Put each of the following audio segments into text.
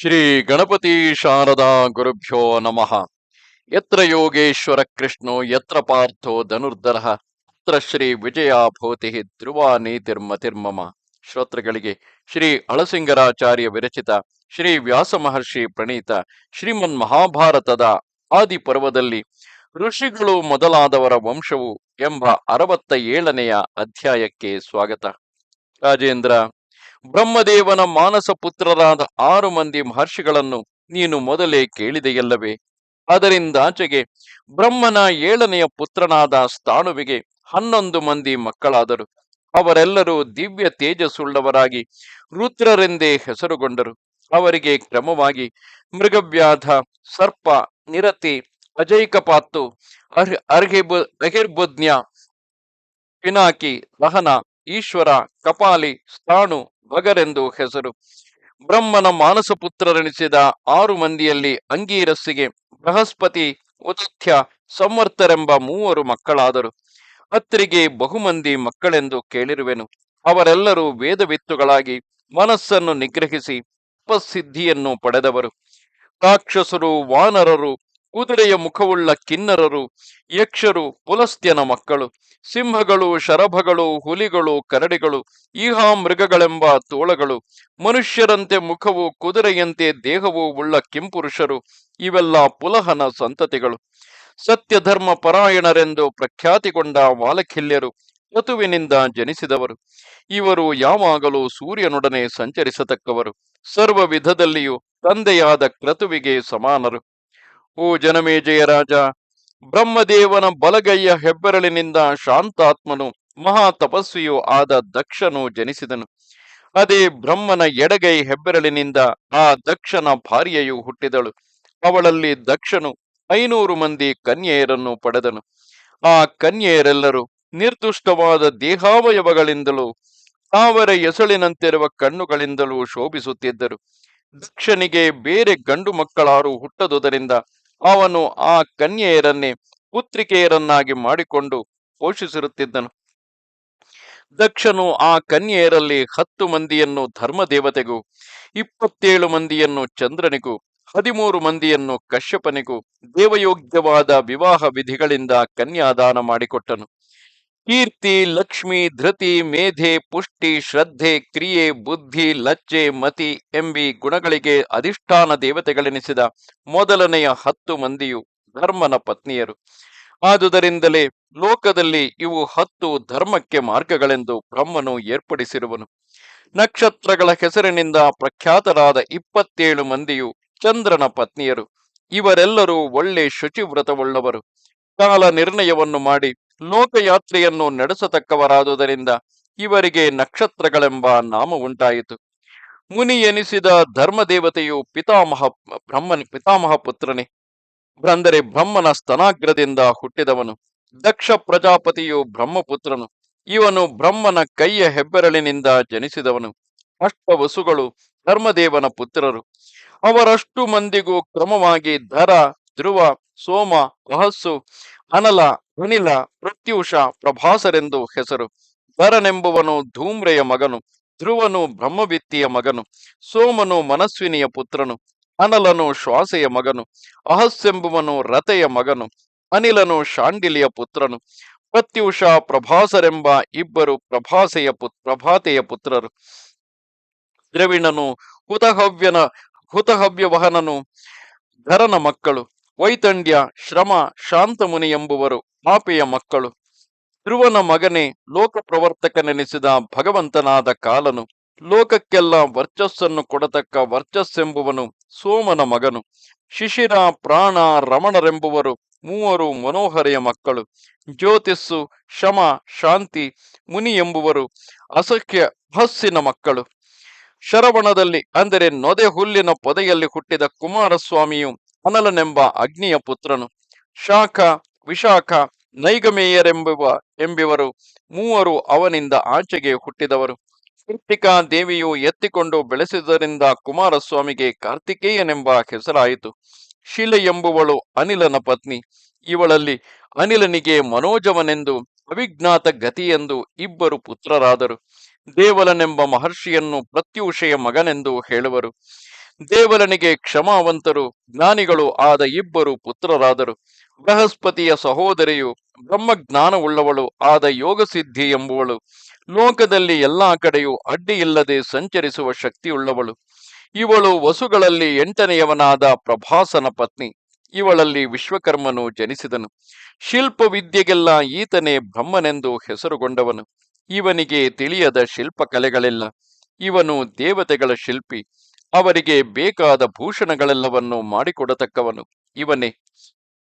ಶ್ರೀ ಗಣಪತಿ ಶಾರದಾ ಗುರುಭ್ಯೋ ನಮಃ. ಯತ್ರ ಯೋಗೇಶ್ವರ ಕೃಷ್ಣೋ, ಯತ್ರ ಪಾರ್ಥೋ ಧನುರ್ಧರ ಅತ್ರ ಶ್ರೀ ವಿಜಯ ಭೂತಿ ಧ್ರುವ ನೀತಿರ್ಮತಿರ್ಮಮ ಶ್ರೋತೃಗಳಿಗೆ ಶ್ರೀ ಅಳಸಿಂಗರಾಚಾರ್ಯ ವಿರಚಿತ ಶ್ರೀ ವ್ಯಾಸ ಮಹರ್ಷಿ ಪ್ರಣೀತ ಶ್ರೀಮನ್ ಮಹಾಭಾರತದ ಆದಿ ಪರ್ವದಲ್ಲಿ ಋಷಿಗಳು ಮೊದಲಾದವರ ವಂಶವು ಎಂಬ ಅರವತ್ತ ಏಳನೆಯ ಅಧ್ಯಾಯಕ್ಕೆ ಸ್ವಾಗತ. ರಾಜೇಂದ್ರ ಬ್ರಹ್ಮದೇವನ ಮಾನಸ ಪುತ್ರರಾದ ಆರು ಮಂದಿ ಮಹರ್ಷಿಗಳನ್ನು ನೀನು ಮೊದಲೇ ಕೇಳಿದೆಯಲ್ಲವೇ? ಅದರಿಂದಾಚೆಗೆ ಬ್ರಹ್ಮನ ಏಳನೆಯ ಪುತ್ರನಾದ ಸ್ಥಾಣುವಿಗೆ ಹನ್ನೊಂದು ಮಂದಿ ಮಕ್ಕಳಾದರು. ಅವರೆಲ್ಲರೂ ದಿವ್ಯ ತೇಜಸ್ಸುಳ್ಳವರಾಗಿ ರುದ್ರರೆಂದೇ ಹೆಸರುಗೊಂಡರು. ಅವರಿಗೆ ಕ್ರಮವಾಗಿ ಮೃಗವ್ಯಾಧ, ಸರ್ಪ, ನಿರತಿ, ಅಜೈಕಪಾತ್ತು, ಅರ್, ಅರ್ಹಿಬು ಅಹಿರ್ಬುಜ್ಞ ಪಿನಾಕಿ, ಲಹನ, ಈಶ್ವರ, ಕಪಾಲಿ, ಸ್ಥಾಣು ಭಗರೆಂದು ಹೆಸರು. ಬ್ರಹ್ಮನ ಮಾನಸ ಪುತ್ರರೆನಿಸಿದ ಆರು ಮಂದಿಯಲ್ಲಿ ಅಂಗೀರಸ್ಸಿಗೆ ಬೃಹಸ್ಪತಿ, ಉದತ್ಯ ಸಂವರ್ತರೆಂಬ ಮೂವರು ಮಕ್ಕಳಾದರು. ಅತ್ರಿಗೆ ಬಹುಮಂದಿ ಮಕ್ಕಳೆಂದು ಕೇಳಿರುವೆನು. ಅವರೆಲ್ಲರೂ ವೇದವಿತ್ತುಗಳಾಗಿ ಮನಸ್ಸನ್ನು ನಿಗ್ರಹಿಸಿ ಉಪಸಿದ್ಧಿಯನ್ನು ಪಡೆದವರು. ರಾಕ್ಷಸರು, ವಾನರರು ಕುದುರೆಯ ಮುಖವುಳ್ಳ ಕಿನ್ನರರು, ಯಕ್ಷರು, ಪುಲಸ್ತ್ಯನ ಮಕ್ಕಳು, ಸಿಂಹಗಳು, ಶರಭಗಳು, ಹುಲಿಗಳು, ಕರಡಿಗಳು ಈಹಾ ಮೃಗಗಳೆಂಬ ತೋಳಗಳು, ಮನುಷ್ಯರಂತೆ ಮುಖವು ಕುದುರೆಯಂತೆ ದೇಹವು ಉಳ್ಳ ಕೆಂಪುರುಷರು, ಇವೆಲ್ಲ ಪುಲಹನ ಸಂತತಿಗಳು. ಸತ್ಯಧರ್ಮ ಪರಾಯಣರೆಂದು ಪ್ರಖ್ಯಾತಿಗೊಂಡ ವಾಲಖಿಲ್ಯರು ಋತುವಿನಿಂದ ಜನಿಸಿದವರು. ಇವರು ಯಾವಾಗಲೂ ಸೂರ್ಯನೊಡನೆ ಸಂಚರಿಸತಕ್ಕವರು. ಸರ್ವ ವಿಧದಲ್ಲಿಯೂ ತಂದೆಯಾದ ಕ್ರತುವಿಗೆ ಸಮಾನರು. ಓ ಜನಮೇಜಯ ರಾಜ. ಬ್ರಹ್ಮದೇವನ ಬಲಗೈಯ ಹೆಬ್ಬೆರಳಿನಿಂದ ಶಾಂತಾತ್ಮನು ಮಹಾ ತಪಸ್ವಿಯೂ ಆದ ದಕ್ಷನು ಜನಿಸಿದನು. ಅದೇ ಬ್ರಹ್ಮನ ಎಡಗೈ ಹೆಬ್ಬೆರಳಿನಿಂದ ಆ ದಕ್ಷನ ಭಾರ್ಯೆಯು ಹುಟ್ಟಿದಳು. ಅವಳಲ್ಲಿ ದಕ್ಷನು ಐನೂರು ಮಂದಿ ಕನ್ಯೆಯರನ್ನು ಪಡೆದನು. ಆ ಕನ್ಯೆಯರೆಲ್ಲರೂ ನಿರ್ದುಷ್ಟವಾದ ದೇಹಾವಯವಗಳಿಂದಲೂ, ತಾವರ ಎಸಳಿನಂತಿರುವ ಕಣ್ಣುಗಳಿಂದಲೂ ಶೋಭಿಸುತ್ತಿದ್ದರು. ದಕ್ಷನಿಗೆ ಬೇರೆ ಗಂಡು ಮಕ್ಕಳಾರು ಹುಟ್ಟದುದರಿಂದ ಅವನು ಆ ಕನ್ಯೆಯರನ್ನೇ ಪುತ್ರಿಕೆಯರನ್ನಾಗಿ ಮಾಡಿಕೊಂಡು ಪೋಷಿಸಿರುತ್ತಿದ್ದನು. ದಕ್ಷನು ಆ ಕನ್ಯೆಯರಲ್ಲಿ ಹತ್ತು ಮಂದಿಯನ್ನು ಧರ್ಮದೇವತೆಗೂ, ಇಪ್ಪತ್ತೇಳು ಮಂದಿಯನ್ನು ಚಂದ್ರನಿಗೂ, ಹದಿಮೂರು ಮಂದಿಯನ್ನು ಕಶ್ಯಪನಿಗೂ ದೇವಯೋಗ್ಯವಾದ ವಿವಾಹ ವಿಧಿಗಳಿಂದ ಕನ್ಯಾದಾನ ಮಾಡಿಕೊಟ್ಟನು. ಕೀರ್ತಿ, ಲಕ್ಷ್ಮಿ, ಧೃತಿ, ಮೇಧೆ, ಪುಷ್ಟಿ, ಶ್ರದ್ಧೆ, ಕ್ರಿಯೆ, ಬುದ್ಧಿ, ಲಜ್ಜೆ, ಮತಿ ಎಂಬಿ ಗುಣಗಳಿಗೆ ಅಧಿಷ್ಠಾನ ದೇವತೆಗಳೆನಿಸಿದ ಮೊದಲನೆಯ ಹತ್ತು ಮಂದಿಯು ಧರ್ಮನ ಪತ್ನಿಯರು. ಆದುದರಿಂದಲೇ ಲೋಕದಲ್ಲಿ ಇವು ಹತ್ತು ಧರ್ಮಕ್ಕೆ ಮಾರ್ಗಗಳೆಂದು ಬ್ರಹ್ಮನು ಏರ್ಪಡಿಸಿರುವನು. ನಕ್ಷತ್ರಗಳ ಹೆಸರಿನಿಂದ ಪ್ರಖ್ಯಾತರಾದ ಇಪ್ಪತ್ತೇಳು ಮಂದಿಯು ಚಂದ್ರನ ಪತ್ನಿಯರು. ಇವರೆಲ್ಲರೂ ಒಳ್ಳೆ ಶುಚಿವ್ರತವುಳ್ಳವರು. ಕಾಲ ನಿರ್ಣಯವನ್ನು ಮಾಡಿ ಲೋಕಯಾತ್ರೆಯನ್ನು ನಡೆಸತಕ್ಕವರಾದುದರಿಂದ ಇವರಿಗೆ ನಕ್ಷತ್ರಗಳೆಂಬ ನಾಮ ಉಂಟಾಯಿತು. ಮುನಿ ಎನಿಸಿದ ಧರ್ಮದೇವತೆಯು ಪಿತಾಮಹ ಬ್ರಹ್ಮನ, ಪಿತಾಮಹ ಪುತ್ರನೇ. ಅಂದರೆ ಬ್ರಹ್ಮನ ಸ್ತನಾಗ್ರದಿಂದ ಹುಟ್ಟಿದವನು. ದಕ್ಷ ಪ್ರಜಾಪತಿಯು ಬ್ರಹ್ಮಪುತ್ರನು. ಇವನು ಬ್ರಹ್ಮನ ಕೈಯ ಹೆಬ್ಬೆರಳಿನಿಂದ ಜನಿಸಿದವನು. ಅಷ್ಟವಸುಗಳು ಧರ್ಮದೇವನ ಪುತ್ರರು. ಅವರಷ್ಟು ಮಂದಿಗೂ ಕ್ರಮವಾಗಿ ಧರ, ಧ್ರುವ ಸೋಮ ವಹಸ್ಸು ಅನಲ, ಅನಿಲ, ಪ್ರತ್ಯೂಷ, ಪ್ರಭಾಸರೆಂದು ಹೆಸರು. ಧರನೆಂಬುವನು ಧೂಮ್ರೆಯ ಮಗನು, ಧ್ರುವನು ಬ್ರಹ್ಮವಿತ್ತಿಯ ಮಗನು, ಸೋಮನು ಮನಸ್ವಿನಿಯ ಪುತ್ರನು, ಅನಲನು ಶ್ವಾಸೆಯ ಮಗನು, ಅಹಸ್ಸೆಂಬುವನು ರತೆಯ ಮಗನು, ಅನಿಲನು ಶಾಂಡಿಲಿಯ ಪುತ್ರನು, ಪ್ರತ್ಯೂಷ ಪ್ರಭಾಸರೆಂಬ ಇಬ್ಬರು ಪ್ರಭಾಸೆಯ ಪುತ್, ಪ್ರಭಾತೆಯ ಪುತ್ರರು. ದ್ರವಿಣನು, ಹುತಹವ್ಯನ, ಹುತಹವ್ಯವಹನನು, ಧರನ ಮಕ್ಕಳು. ವೈತಂಡ್ಯ, ಶ್ರಮ, ಶಾಂತಮುನಿ ಎಂಬುವರು ಆಪೆಯ ಮಕ್ಕಳು. ಧ್ರುವನ ಮಗನೇ ಲೋಕ ಪ್ರವರ್ತಕನೆನಿಸಿದ ಭಗವಂತನಾದ ಕಾಲನು. ಲೋಕಕ್ಕೆಲ್ಲ ವರ್ಚಸ್ಸನ್ನು ಕೊಡತಕ್ಕ ವರ್ಚಸ್ಸೆಂಬುವನು ಸೋಮನ ಮಗನು. ಶಿಶಿರ, ಪ್ರಾಣ, ರಮಣರೆಂಬುವರು ಮೂವರು ಮನೋಹರೆಯ ಮಕ್ಕಳು. ಜ್ಯೋತಿಸ್ಸು, ಶಮ, ಶಾಂತಿ, ಮುನಿ ಎಂಬುವರು ಅಸಖ್ಯ ಹಸ್ಸಿನ ಮಕ್ಕಳು. ಶರವಣದಲ್ಲಿ, ಅಂದರೆ ನೊದೆ ಹುಲ್ಲಿನ ಪೊದೆಯಲ್ಲಿ ಹುಟ್ಟಿದ ಕುಮಾರಸ್ವಾಮಿಯು ಅನಲನೆಂಬ ಅಗ್ನಿಯ ಪುತ್ರನು, ಶಾಖ, ವಿಶಾಖ, ನೈಗಮೇಯರೆಂಬುವ ಎಂಬಿವರು ಮೂವರು ಅವನಿಂದ ಆಚೆಗೆ ಹುಟ್ಟಿದವರು. ಕೃತಿಕಾ ದೇವಿಯು ಎತ್ತಿಕೊಂಡು ಬೆಳೆಸಿದರಿಂದ ಕುಮಾರಸ್ವಾಮಿಗೆ ಕಾರ್ತಿಕೇಯನೆಂಬ ಹೆಸರಾಯಿತು. ಶಿಲೆ ಎಂಬುವಳು ಅನಿಲನ ಪತ್ನಿ. ಇವಳಲ್ಲಿ ಅನಿಲನಿಗೆ ಮನೋಜವನೆಂದು, ಅವಿಜ್ಞಾತ ಗತಿಯೆಂದು ಇಬ್ಬರು ಪುತ್ರರಾದರು. ದೇವಲನೆಂಬ ಮಹರ್ಷಿಯನ್ನು ಪ್ರತ್ಯೂಷೆಯ ಮಗನೆಂದು ಹೇಳುವರು. ದೇವರನಿಗೆ ಕ್ಷಮಾವಂತರು, ಜ್ಞಾನಿಗಳು ಆದ ಇಬ್ಬರು ಪುತ್ರರಾದರು. ಬೃಹಸ್ಪತಿಯ ಸಹೋದರಿಯು ಬ್ರಹ್ಮಜ್ಞಾನವುಳ್ಳವಳು, ಆದ ಯೋಗಸಿದ್ಧಿ ಎಂಬುವಳು. ಲೋಕದಲ್ಲಿ ಎಲ್ಲಾ ಕಡೆಯೂ ಅಡ್ಡಿಯಿಲ್ಲದೆ ಸಂಚರಿಸುವ ಶಕ್ತಿಯುಳ್ಳವಳು. ಇವಳು ವಸುಗಳಲ್ಲಿ ಎಂಟನೆಯವನಾದ ಪ್ರಭಾಸನ ಪತ್ನಿ. ಇವಳಲ್ಲಿ ವಿಶ್ವಕರ್ಮನು ಜನಿಸಿದನು. ಶಿಲ್ಪ ವಿದ್ಯೆಗೆಲ್ಲ ಈತನೇ ಬ್ರಹ್ಮನೆಂದು ಹೆಸರುಗೊಂಡವನು. ಇವನಿಗೆ ತಿಳಿಯದ ಶಿಲ್ಪಕಲೆಗಳಿಲ್ಲ. ಇವನು ದೇವತೆಗಳ ಶಿಲ್ಪಿ. ಅವರಿಗೆ ಬೇಕಾದ ಭೂಷಣಗಳೆಲ್ಲವನ್ನೂ ಮಾಡಿಕೊಡತಕ್ಕವನು ಇವನೇ.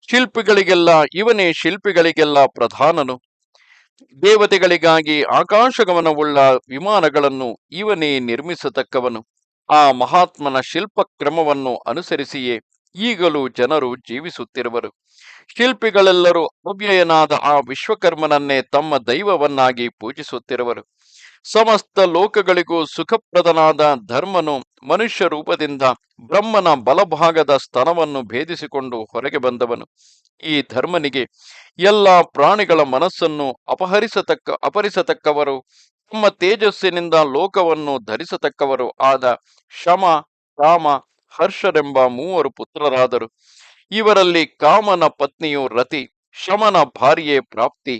ಶಿಲ್ಪಿಗಳಿಗೆಲ್ಲ ಇವನೇ ಶಿಲ್ಪಿಗಳಿಗೆಲ್ಲ ಪ್ರಧಾನನು. ದೇವತೆಗಳಿಗಾಗಿ ಆಕಾಶಗಮನವುಳ್ಳ ವಿಮಾನಗಳನ್ನು ಇವನೇ ನಿರ್ಮಿಸತಕ್ಕವನು. ಆ ಮಹಾತ್ಮನ ಶಿಲ್ಪ ಕ್ರಮವನ್ನು ಅನುಸರಿಸಿಯೇ ಈಗಲೂ ಜನರು ಜೀವಿಸುತ್ತಿರುವರು. ಶಿಲ್ಪಿಗಳೆಲ್ಲರೂ ಅವ್ಯಯನಾದ ಆ ವಿಶ್ವಕರ್ಮನನ್ನೇ ತಮ್ಮ ದೈವವನ್ನಾಗಿ ಪೂಜಿಸುತ್ತಿರುವರು. ಸಮಸ್ತ ಲೋಕಗಳಿಗೂ ಸುಖಪ್ರದನಾದ ಧರ್ಮನು ಮನುಷ್ಯ ರೂಪದಿಂದ ಬ್ರಹ್ಮನ ಬಲಭಾಗದ ಸ್ತನವನ್ನು ಭೇದಿಸಿಕೊಂಡು ಹೊರಗೆ ಬಂದವನು. ಈ ಧರ್ಮನಿಗೆ ಎಲ್ಲ ಪ್ರಾಣಿಗಳ ಮನಸ್ಸನ್ನು ಅಪಹರಿಸತಕ್ಕ, ಅಪಹರಿಸತಕ್ಕವರು, ತಮ್ಮ ತೇಜಸ್ಸಿನಿಂದ ಲೋಕವನ್ನು ಧರಿಸತಕ್ಕವರು ಆದ ಶಮ, ರಾಮ, ಹರ್ಷರೆಂಬ ಮೂವರು ಪುತ್ರರಾದರು. ಇವರಲ್ಲಿ ಕಾಮನ ಪತ್ನಿಯು ರತಿ, ಶಮನ ಭಾರ್ಯೆ ಪ್ರಾಪ್ತಿ,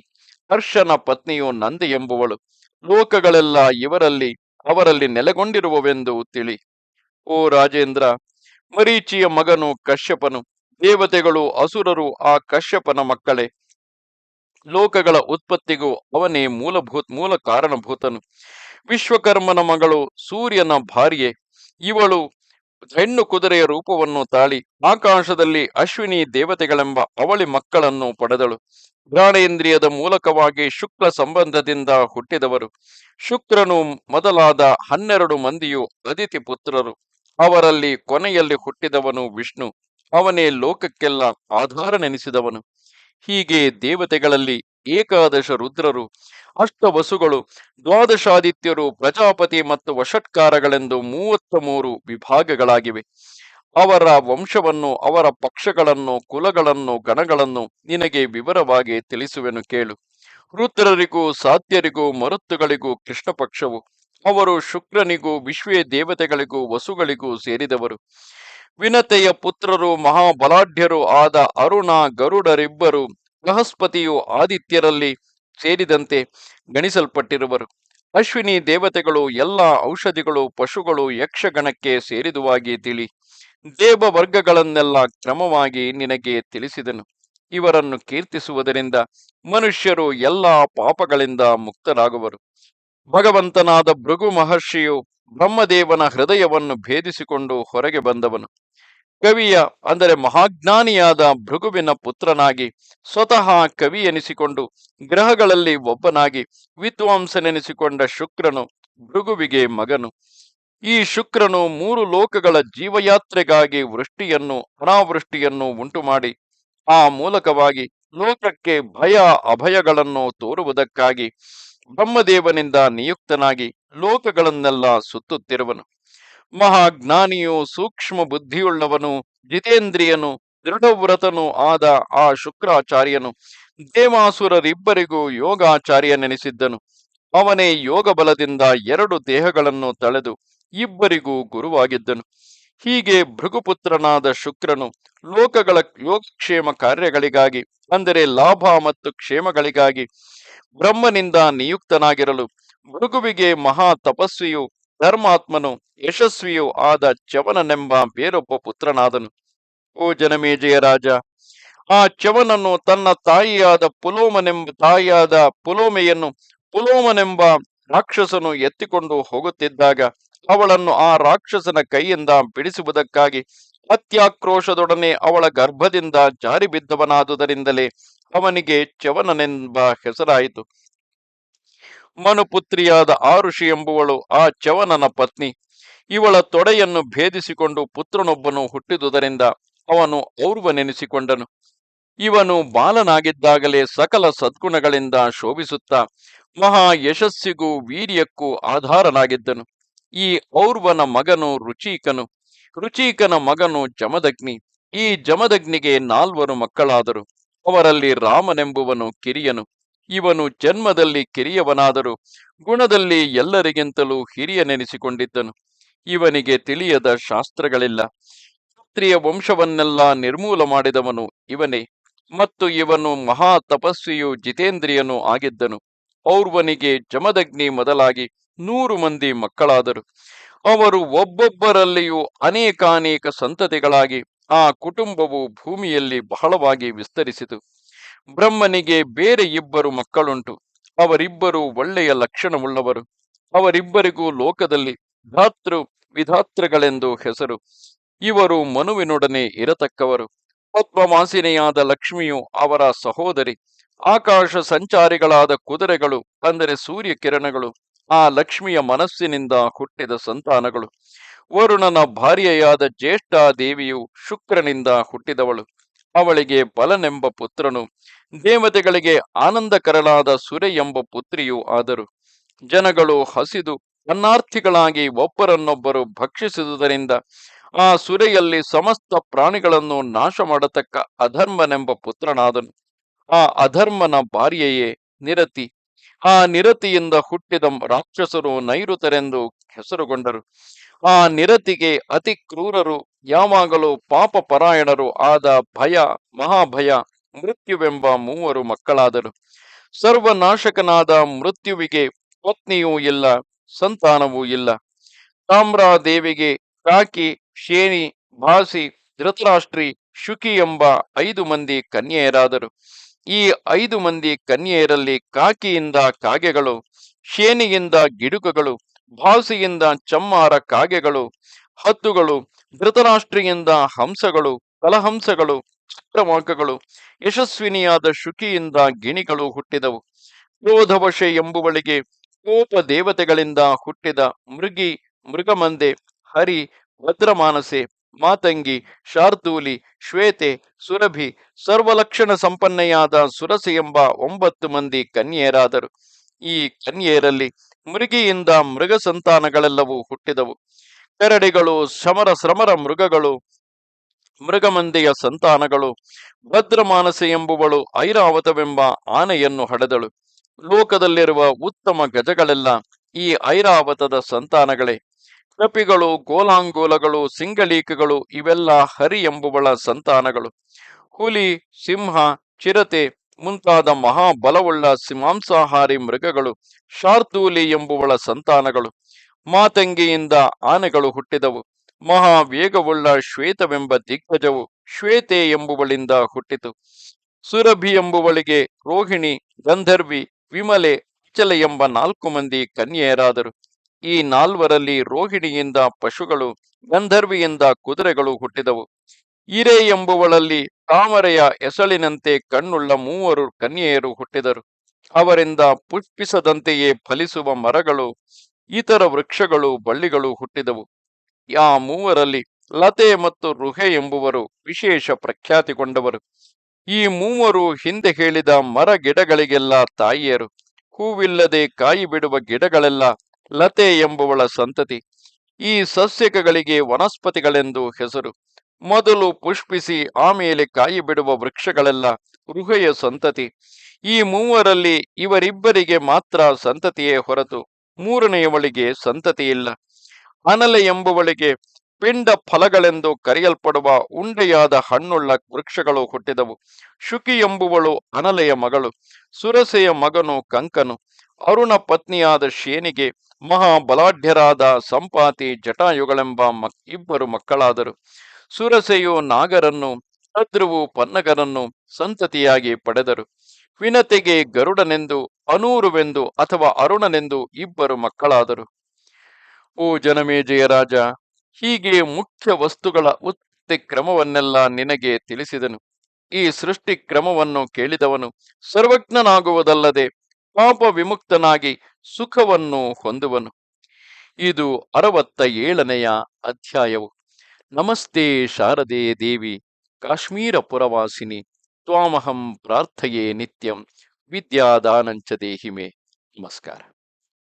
ಹರ್ಷನ ಪತ್ನಿಯು ನಂದಿ ಎಂಬುವಳು. ಲೋಕಗಳೆಲ್ಲ ಇವರಲ್ಲಿ, ಅವರಲ್ಲಿ ನೆಲೆಗೊಂಡಿರುವವೆಂದು ತಿಳಿ. ಓ ರಾಜೇಂದ್ರ, ಮರೀಚಿಯ ಮಗನು ಕಶ್ಯಪನು, ದೇವತೆಗಳು ಅಸುರರು ಆ ಕಶ್ಯಪನ ಮಕ್ಕಳೇ. ಲೋಕಗಳ ಉತ್ಪತ್ತಿಗೂ ಅವನೇ ಮೂಲಭೂತ, ಮೂಲ ಕಾರಣಭೂತನು. ವಿಶ್ವಕರ್ಮನ ಮಗಳು ಸೂರ್ಯನ ಭಾರ್ಯೆ. ಇವಳು ಹೆಣ್ಣು ಕುದುರೆಯ ರೂಪವನ್ನು ತಾಳಿ ಆಕಾಶದಲ್ಲಿ ಅಶ್ವಿನಿ ದೇವತೆಗಳೆಂಬ ಅವಳಿ ಮಕ್ಕಳನ್ನು ಪಡೆದಳು. ಘ್ರಾಣೇಂದ್ರಿಯದ ಮೂಲಕವಾಗಿ ಶುಕ್ಲ ಸಂಬಂಧದಿಂದ ಹುಟ್ಟಿದವರು. ಶುಕ್ರನು ಮೊದಲಾದ ಹನ್ನೆರಡು ಮಂದಿಯು ಅದಿತಿ ಪುತ್ರರು. ಅವರಲ್ಲಿ ಕೊನೆಯಲ್ಲಿ ಹುಟ್ಟಿದವನು ವಿಷ್ಣು. ಅವನೇ ಲೋಕಕ್ಕೆಲ್ಲ ಆಧಾರ ನೆನೆಸಿದವನು ಹೀಗೆ ದೇವತೆಗಳಲ್ಲಿ ಏಕಾದಶ ರುದ್ರರು ಅಷ್ಟವಸುಗಳು ದ್ವಾದಶಾದಿತ್ಯರು, ಪ್ರಜಾಪತಿ ಮತ್ತು ವಶತ್ಕಾರಗಳೆಂದು ಮೂವತ್ತ ಮೂರು ವಿಭಾಗಗಳಾಗಿವೆ. ಅವರ ವಂಶವನ್ನು, ಅವರ ಪಕ್ಷಗಳನ್ನು, ಕುಲಗಳನ್ನು, ಗಣಗಳನ್ನು ನಿನಗೆ ವಿವರವಾಗಿ ತಿಳಿಸುವೆನು ಕೇಳು. ರುದ್ರರಿಗೂ ಸಾಧ್ಯರಿಗೂ ಮರುತ್ತುಗಳಿಗೂ ಕೃಷ್ಣ ಪಕ್ಷವು ಅವರು ಶುಕ್ರನಿಗೂ ವಿಶ್ವೇ ದೇವತೆಗಳಿಗೂ ವಸುಗಳಿಗೂ ಸೇರಿದವರು. ವಿನತೆಯ ಪುತ್ರರು, ಮಹಾಬಲಾಢ್ಯರು ಆದ ಅರುಣ, ಗರುಡರಿಬ್ಬರು ಬೃಹಸ್ಪತಿಯು ಆದಿತ್ಯರಲ್ಲಿ ಸೇರಿದಂತೆ ಗಣಿಸಲ್ಪಟ್ಟಿರುವರು. ಅಶ್ವಿನಿ ದೇವತೆಗಳು ಎಲ್ಲ ಔಷಧಿಗಳು, ಪಶುಗಳು ಯಕ್ಷಗಣಕ್ಕೆ ಸೇರಿದುವಾಗಿ ತಿಳಿ ದೇವ ವರ್ಗಗಳನ್ನೆಲ್ಲ ಕ್ರಮವಾಗಿ ನಿನಗೆ ತಿಳಿಸಿದನು. ಇವರನ್ನು ಕೀರ್ತಿಸುವುದರಿಂದ ಮನುಷ್ಯರು ಎಲ್ಲ ಪಾಪಗಳಿಂದ ಮುಕ್ತರಾಗುವರು. ಭಗವಂತನಾದ ಭೃಗು ಮಹರ್ಷಿಯು ಬ್ರಹ್ಮದೇವನ ಹೃದಯವನ್ನು ಭೇದಿಸಿಕೊಂಡು ಹೊರಗೆ ಬಂದವನು. ಕವಿಯ, ಅಂದರೆ ಮಹಾಜ್ಞಾನಿಯಾದ ಭೃಗುವಿನ ಪುತ್ರನಾಗಿ ಸ್ವತಃ ಕವಿ ಎನಿಸಿಕೊಂಡು ಗ್ರಹಗಳಲ್ಲಿ ಒಬ್ಬನಾಗಿ ವಿದ್ವಾಂಸನೆನಿಸಿಕೊಂಡ ಶುಕ್ರನು ಭೃಗುವಿಗೆ ಮಗನು. ಈ ಶುಕ್ರನು ಮೂರು ಲೋಕಗಳ ಜೀವಯಾತ್ರೆಗಾಗಿ ವೃಷ್ಟಿಯನ್ನು, ಅನಾವೃಷ್ಟಿಯನ್ನು ಉಂಟುಮಾಡಿ, ಆ ಮೂಲಕವಾಗಿ ಲೋಕಕ್ಕೆ ಭಯ, ಅಭಯಗಳನ್ನು ತೋರುವುದಕ್ಕಾಗಿ ಬ್ರಹ್ಮದೇವನಿಂದ ನಿಯುಕ್ತನಾಗಿ ಲೋಕಗಳನ್ನೆಲ್ಲ ಸುತ್ತುತ್ತಿರುವನು. ಮಹಾಜ್ಞಾನಿಯು ಸೂಕ್ಷ್ಮ ಬುದ್ಧಿಯುಳ್ಳವನು, ಜಿತೇಂದ್ರಿಯನು, ದೃಢವ್ರತನು ಆದ ಆ ಶುಕ್ರಾಚಾರ್ಯನು, ದೇವಾಸುರರಿಬ್ಬರಿಗೂ ಯೋಗಾಚಾರ್ಯನೆನಿಸಿದ್ದನು. ಅವನೇ ಯೋಗ ಬಲದಿಂದ ಎರಡು ದೇಹಗಳನ್ನು ತಳೆದು ಇಬ್ಬರಿಗೂ ಗುರುವಾಗಿದ್ದನು. ಹೀಗೆ ಭೃಗುಪುತ್ರನಾದ ಶುಕ್ರನು ಲೋಕಗಳ ಯೋಗಕ್ಷೇಮ ಕಾರ್ಯಗಳಿಗಾಗಿ, ಅಂದರೆ ಲಾಭ ಮತ್ತು ಕ್ಷೇಮಗಳಿಗಾಗಿ ಬ್ರಹ್ಮನಿಂದ ನಿಯುಕ್ತನಾಗಿರಲು ಮೃಗುವಿಗೆ ಮಹಾ ತಪಸ್ವಿಯು ಧರ್ಮಾತ್ಮನು ಯಶಸ್ವಿಯೂ ಆದ ಚವನನೆಂಬ ಬೇರೊಬ್ಬ ಪುತ್ರನಾದನು ಓ ಜನಮೇಜಯ ರಾಜ! ಆ ಚವನನ್ನು ತನ್ನ ತಾಯಿಯಾದ ಪುಲೋಮನೆಂಬ ತಾಯಿಯಾದ ಪುಲೋಮೆಯನ್ನು ಪುಲೋಮನೆಂಬ ರಾಕ್ಷಸನು ಎತ್ತಿಕೊಂಡು ಹೋಗುತ್ತಿದ್ದಾಗ ಅವಳನ್ನು ಆ ರಾಕ್ಷಸನ ಕೈಯಿಂದ ಬಿಡಿಸುವುದಕ್ಕಾಗಿ ಅತ್ಯಾಕ್ರೋಶದೊಡನೆ ಅವಳ ಗರ್ಭದಿಂದ ಜಾರಿ ಬಿದ್ದವನಾದುದರಿಂದಲೇ ಅವನಿಗೆ ಚವನನೆಂಬ ಹೆಸರಾಯಿತು. ಮನುಪುತ್ರಿಯಾದ ಆರುಷಿ ಎಂಬುವಳು ಆ ಚವನನ ಪತ್ನಿ. ಇವಳ ತೊಡೆಯನ್ನು ಭೇದಿಸಿಕೊಂಡು ಪುತ್ರನೊಬ್ಬನು ಹುಟ್ಟಿದುದರಿಂದ ಅವನು ಔರ್ವನೆನಿಸಿಕೊಂಡನು. ಇವನು ಬಾಲನಾಗಿದ್ದಾಗಲೇ ಸಕಲ ಸದ್ಗುಣಗಳಿಂದ ಶೋಭಿಸುತ್ತಾ ಮಹಾ ಯಶಸ್ಸಿಗೂ ವೀರ್ಯಕ್ಕೂ ಆಧಾರನಾಗಿದ್ದನು. ಈ ಔರ್ವನ ಮಗನು ರುಚೀಕನು. ರುಚೀಕನ ಮಗನು ಜಮದಗ್ನಿ. ಈ ಜಮದಗ್ನಿಗೆ ನಾಲ್ವರು ಮಕ್ಕಳಾದರು. ಅವರಲ್ಲಿ ರಾಮನೆಂಬುವನು ಕಿರಿಯನು. ಇವನು ಜನ್ಮದಲ್ಲಿ ಕಿರಿಯವನಾದರೂ ಗುಣದಲ್ಲಿ ಎಲ್ಲರಿಗಿಂತಲೂ ಹಿರಿಯನೆನಿಸಿಕೊಂಡಿದ್ದನು. ಇವನಿಗೆ ತಿಳಿಯದ ಶಾಸ್ತ್ರಗಳಿಲ್ಲ. ಕ್ಷತ್ರಿಯ ವಂಶವನ್ನೆಲ್ಲ ನಿರ್ಮೂಲ ಮಾಡಿದವನು ಇವನೇ. ಮತ್ತು ಇವನು ಮಹಾ ತಪಸ್ವಿಯು ಜಿತೇಂದ್ರಿಯನು ಆಗಿದ್ದನು. ಔರ್ವನಿಗೆ ಜಮದಗ್ನಿ ಮೊದಲಾಗಿ ನೂರು ಮಂದಿ ಮಕ್ಕಳಾದರು. ಅವರು ಒಬ್ಬೊಬ್ಬರಲ್ಲಿಯೂ ಅನೇಕಾನೇಕ ಸಂತತಿಗಳಾಗಿ ಆ ಕುಟುಂಬವು ಭೂಮಿಯಲ್ಲಿ ಬಹಳವಾಗಿ ವಿಸ್ತರಿಸಿತು. ಬ್ರಹ್ಮನಿಗೆ ಬೇರೆ ಇಬ್ಬರು ಮಕ್ಕಳುಂಟು. ಅವರಿಬ್ಬರು ಒಳ್ಳೆಯ ಲಕ್ಷಣವುಳ್ಳವರು. ಅವರಿಬ್ಬರಿಗೂ ಲೋಕದಲ್ಲಿ ಧಾತೃ ವಿಧಾತೃಗಳೆಂದು ಹೆಸರು. ಇವರು ಮನುವಿನೊಡನೆ ಇರತಕ್ಕವರು. ಪದ್ಮವಾಸಿನಿಯಾದ ಲಕ್ಷ್ಮಿಯು ಅವರ ಸಹೋದರಿ. ಆಕಾಶ ಸಂಚಾರಿಗಳಾದ ಕುದುರೆಗಳು, ಅಂದರೆ ಸೂರ್ಯ ಕಿರಣಗಳು ಆ ಲಕ್ಷ್ಮಿಯ ಮನಸ್ಸಿನಿಂದ ಹುಟ್ಟಿದ ಸಂತಾನಗಳು. ವರುಣನ ಭಾರ್ಯೆಯಾದ ಜ್ಯೇಷ್ಠ ದೇವಿಯು ಶುಕ್ರನಿಂದ ಹುಟ್ಟಿದವಳು. ಅವಳಿಗೆ ಬಲನೆಂಬ ಪುತ್ರನು ದೇವತೆಗಳಿಗೆ ಆನಂದಕರಳಾದ ಸುರೆ ಎಂಬ ಪುತ್ರಿಯೂ ಆದರು. ಜನಗಳು ಹಸಿದು ಅನ್ನಾರ್ಥಿಗಳಾಗಿ ಒಬ್ಬರನ್ನೊಬ್ಬರು ಭಕ್ಷಿಸಿದುದರಿಂದ ಆ ಸುರೆಯಲ್ಲಿ ಸಮಸ್ತ ಪ್ರಾಣಿಗಳನ್ನು ನಾಶ ಮಾಡತಕ್ಕ ಅಧರ್ಮನೆಂಬ ಪುತ್ರನಾದನು. ಆ ಅಧರ್ಮನ ಭಾರ್ಯೆಯೇ ನಿರತಿ. ಆ ನಿರತಿಯಿಂದ ಹುಟ್ಟಿದ ರಾಕ್ಷಸರು ನೈಋತರೆಂದು ಹೆಸರುಗೊಂಡರು. ಆ ನಿರತಿಗೆ ಅತಿ ಕ್ರೂರರು, ಯಾವಾಗಲೂ ಪಾಪ ಪರಾಯಣರು ಆದ ಭಯ, ಮಹಾಭಯ ಮೃತ್ಯುವೆಂಬ ಮೂವರು ಮಕ್ಕಳಾದರು. ಸರ್ವನಾಶಕನಾದ ಮೃತ್ಯುವಿಗೆ ಪತ್ನಿಯೂ ಇಲ್ಲ, ಸಂತಾನವೂ ಇಲ್ಲ. ತಾಮ್ರಾದೇವಿಗೆ ಕಾಕಿ ಶೇನಿ ಭಾಸಿ, ಧೃತರಾಷ್ಟ್ರಿ, ಶುಕಿ ಎಂಬ ಐದು ಮಂದಿ ಕನ್ಯೆಯರಾದರು. ಈ ಐದು ಮಂದಿ ಕನ್ಯೆಯರಲ್ಲಿ ಕಾಕಿಯಿಂದ ಕಾಗೆಗಳು ಶೇನಿಯಿಂದ ಗಿಡುಕಗಳು, ಭಾಸಿಯಿಂದ ಚಮ್ಮಾರ ಕಾಗೆಗಳು ಹತ್ತುಗಳು ಧೃತರಾಷ್ಟ್ರಿಯಿಂದ ಹಂಸಗಳು, ಕಲಹಂಸಗಳು ಚಕ್ರವಾಕಗಳು ಯಶಸ್ವಿನಿಯಾದ ಶುಕಿಯಿಂದ ಗಿಣಿಗಳು ಹುಟ್ಟಿದವು. ಕ್ರೋಧವಶೆ ಎಂಬುವಳಿಗೆ ಕೋಪ ದೇವತೆಗಳಿಂದ ಹುಟ್ಟಿದ ಮೃಗಿ, ಮೃಗಮಂದೆ, ಹರಿ, ಭದ್ರಮಾನಸೆ, ಮಾತಂಗಿ, ಶಾರ್ದೂಲಿ, ಶ್ವೇತೆ, ಸುರಭಿ, ಸರ್ವಲಕ್ಷಣ ಸಂಪನ್ನೆಯಾದ ಸುರಸೆ ಎಂಬ ಒಂಬತ್ತು ಮಂದಿ ಕನ್ಯೆಯರಾದರು. ಈ ಕನ್ಯೆಯರಲ್ಲಿ ಮೃಗಿಯಿಂದ ಮೃಗ ಸಂತಾನಗಳೆಲ್ಲವೂ ಹುಟ್ಟಿದವು. ಕರಡಿಗಳು, ಸಮರ ಸ್ರಮರ ಮೃಗಗಳು ಮೃಗಮಂದೆಯ ಸಂತಾನಗಳು, ಭದ್ರಮಾನಸ ಎಂಬುವಳು ಐರಾವತವೆಂಬ ಆನೆಯನ್ನು ಹಡೆದಳು. ಲೋಕದಲ್ಲಿರುವ ಉತ್ತಮ ಗಜಗಳೆಲ್ಲ ಈ ಐರಾವತದ ಸಂತಾನಗಳೇ. ಕಪಿಗಳು, ಗೋಲಾಂಗೋಲಗಳು ಸಿಂಗಳೀಕಗಳು ಇವೆಲ್ಲ ಹರಿ ಎಂಬುವಳ ಸಂತಾನಗಳು. ಹುಲಿ, ಸಿಂಹ, ಚಿರತೆ ಮುಂತಾದ ಮಹಾಬಲವುಳ್ಳ ಮಾಂಸಾಹಾರಿ ಮೃಗಗಳು ಶಾರ್ತೂಲಿ ಎಂಬುವಳ ಸಂತಾನಗಳು. ಮಾತಂಗಿಯಿಂದ ಆನೆಗಳು ಹುಟ್ಟಿದವು. ಮಹಾ ವೇಗವುಳ್ಳ ಶ್ವೇತವೆಂಬ ದಿಗ್ಗಜವು ಶ್ವೇತೆ ಎಂಬುವಳಿಂದ ಹುಟ್ಟಿತು. ಸುರಭಿ ಎಂಬುವಳಿಗೆ ರೋಹಿಣಿ, ಗಂಧರ್ವಿ, ವಿಮಲೆ ಅಚಲ ಎಂಬ ನಾಲ್ಕು ಮಂದಿ ಕನ್ಯೆಯರಾದರು. ಈ ನಾಲ್ವರಲ್ಲಿ ರೋಹಿಣಿಯಿಂದ ಪಶುಗಳು, ಗಂಧರ್ವಿಯಿಂದ ಕುದುರೆಗಳು ಹುಟ್ಟಿದವು. ಇರೆ ಎಂಬುವಳಲ್ಲಿ ತಾಮರೆಯ ಎಸಳಿನಂತೆ ಕಣ್ಣುಳ್ಳ ಮೂವರು ಕನ್ಯೆಯರು ಹುಟ್ಟಿದರು. ಅವರಿಂದ ಪುಷ್ಪಿಸದಂತೆಯೇ ಫಲಿಸುವ ಮರಗಳು, ಇತರ ವೃಕ್ಷಗಳು, ಬಳ್ಳಿಗಳು ಹುಟ್ಟಿದವು. ಆ ಮೂವರಲ್ಲಿ ಲತೆ ಮತ್ತು ರುಹೆ ಎಂಬುವರು ವಿಶೇಷ ಪ್ರಖ್ಯಾತಿಗೊಂಡವರು ಈ ಮೂವರು ಹಿಂದೆ ಹೇಳಿದ ಮರ ಗಿಡಗಳಿಗೆಲ್ಲ ತಾಯಿಯರು, ಹೂವಿಲ್ಲದೆ ಕಾಯಿ ಬಿಡುವ ಗಿಡಗಳೆಲ್ಲ ಲತೆ ಎಂಬುವಳ ಸಂತತಿ. ಈ ಸಸ್ಯಕಗಳಿಗೆ ವನಸ್ಪತಿಗಳೆಂದು ಹೆಸರು. ಮೊದಲು ಪುಷ್ಪಿಸಿ ಆಮೇಲೆ ಕಾಯಿ ಬಿಡುವ ವೃಕ್ಷಗಳೆಲ್ಲ ರುಹೆಯ ಸಂತತಿ. ಈ ಮೂವರಲ್ಲಿ ಇವರಿಬ್ಬರಿಗೆ ಮಾತ್ರ ಸಂತತಿಯೇ ಹೊರತು ಮೂರನೆಯವಳಿಗೆ ಸಂತತಿಯಿಲ್ಲ. ಅನಲೆ ಎಂಬುವಳಿಗೆ ಪಿಂಡ ಫಲಗಳೆಂದು ಕರೆಯಲ್ಪಡುವ ಉಂಡೆಯಾದ ಹಣ್ಣುಳ್ಳ ವೃಕ್ಷಗಳು ಹುಟ್ಟಿದವು. ಶುಕಿ ಎಂಬುವಳು ಅನಲೆಯ ಮಗಳು, ಸುರಸೆಯ ಮಗನು ಕಂಕನು, ಅರುಣ ಪತ್ನಿಯಾದ ಶೇನಿಗೆ ಮಹಾಬಲಾಢ್ಯರಾದ ಸಂಪಾತಿ ಜಟಾಯುಗಳೆಂಬ ಮಕ್ ಇಬ್ಬರು ಮಕ್ಕಳಾದರು. ಸುರಸೆಯು ನಾಗರನ್ನು ಭದ್ರುವು ಪನ್ನಗರನ್ನು ಸಂತತಿಯಾಗಿ ಪಡೆದರು. ವಿನತೆಗೆ ಗರುಡನೆಂದು, ಅನೂರುವೆಂದು ಅಥವಾ ಅರುಣನೆಂದು ಇಬ್ಬರು ಮಕ್ಕಳಾದರು. ಓ ಜನಮೇಜಯ ರಾಜ. ಹೀಗೆ ಮುಖ್ಯ ವಸ್ತುಗಳ ಉತ್ಪತ್ತಿ ಕ್ರಮವನ್ನೆಲ್ಲ ನಿನಗೆ ತಿಳಿಸಿದನು. ಈ ಸೃಷ್ಟಿ ಕ್ರಮವನ್ನು ಕೇಳಿದವನು ಸರ್ವಜ್ಞನಾಗುವುದಲ್ಲದೆ ಪಾಪ ವಿಮುಕ್ತನಾಗಿ ಸುಖವನ್ನು ಹೊಂದುವನು. ಇದು ಅರವತ್ತ ಏಳನೆಯ ಅಧ್ಯಾಯವು. ನಮಸ್ತೆ ಶಾರದೆ ದೇವಿ ಕಾಶ್ಮೀರ ಪುರವಾಸಿನಿ ತ್ವಾಮಹಂ ಪ್ರಾರ್ಥಯೇ ನಿತ್ಯಂ, ವಿದ್ಯಾದಾನಂಚ ದೇಹಿಮೆ. ನಮಸ್ಕಾರ.